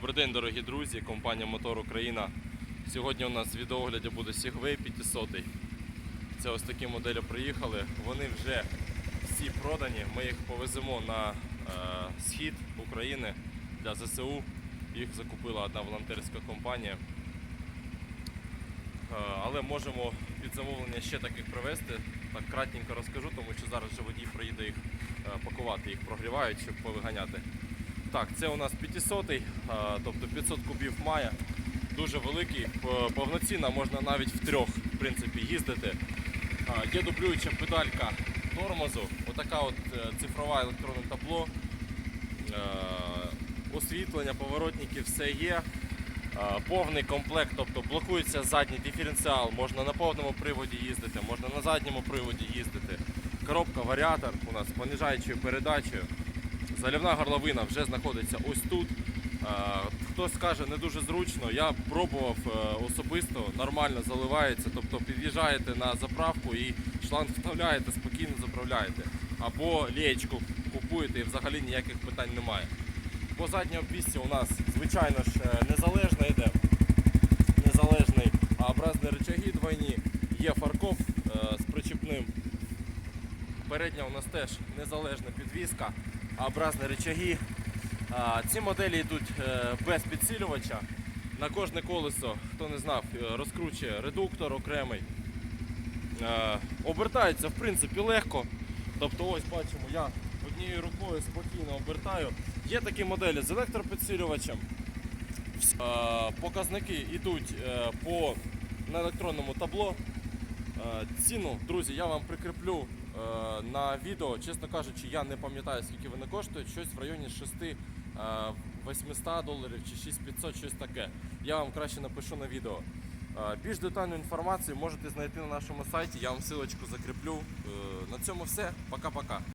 Добрий день, дорогі друзі, компанія Мотор Україна. Сьогодні у нас в відеогляді буде Segway 500. Це ось такі моделі приїхали. Вони вже всі продані. Ми їх повеземо на е, схід України для ЗСУ. Їх закупила одна волонтерська компанія. Е, Але можемо під замовлення ще таких привезти. Так кратенько розкажу, тому що зараз же водій приїде їх е, пакувати, їх прогрівають, щоб повиганяти. Так, це у нас 500, тобто 500 кубів має. Дуже великий, повноцінно можна навіть в трьох в принципі, їздити. Є дублююча педалька тормозу, отака от е, цифрове електронне табло, Е, освітлення, поворотники, все є. Повний комплект, тобто блокується задній диференціал, можна на повному приводі їздити, можна на задньому приводі їздити. Коробка варіатор у нас з понижаючою передачею. Залівна горловина вже знаходиться ось тут. Е, Хтось скаже не дуже зручно. Я пробував е, особисто, нормально заливається, тобто під'їжджаєте на заправку і шланг вставляєте, спокійно заправляєте. Або лієчку купуєте і взагалі ніяких питань немає. По задній обвісці у нас, звичайно ж, е, незалежно йде. Незалежний образні рычаги двойні, є фаркоп е, з причіпним Передня у нас теж незалежна підвіска, образні рычаги. Ці моделі йдуть е, без підсилювача. На кожне колесо, хто не знав, е, розкручує редуктор окремий. Е, Обертається в принципі легко. Тобто ось бачимо, я однією рукою спокійно обертаю. Є такі моделі з електропідсилювачем. Показники йдуть по на електронному табло. Ціну, друзі, я вам прикріплю на відео. Чесно кажучи, я не пам'ятаю, скільки вони коштують. Щось в районі 6 е, 800 доларів чи 6500, щось таке. Я вам краще напишу на відео. Е, Більш детальну інформацію можете знайти на нашому сайті. Я вам ссылочку закріплю. Е, На цьому все. Пока-пока.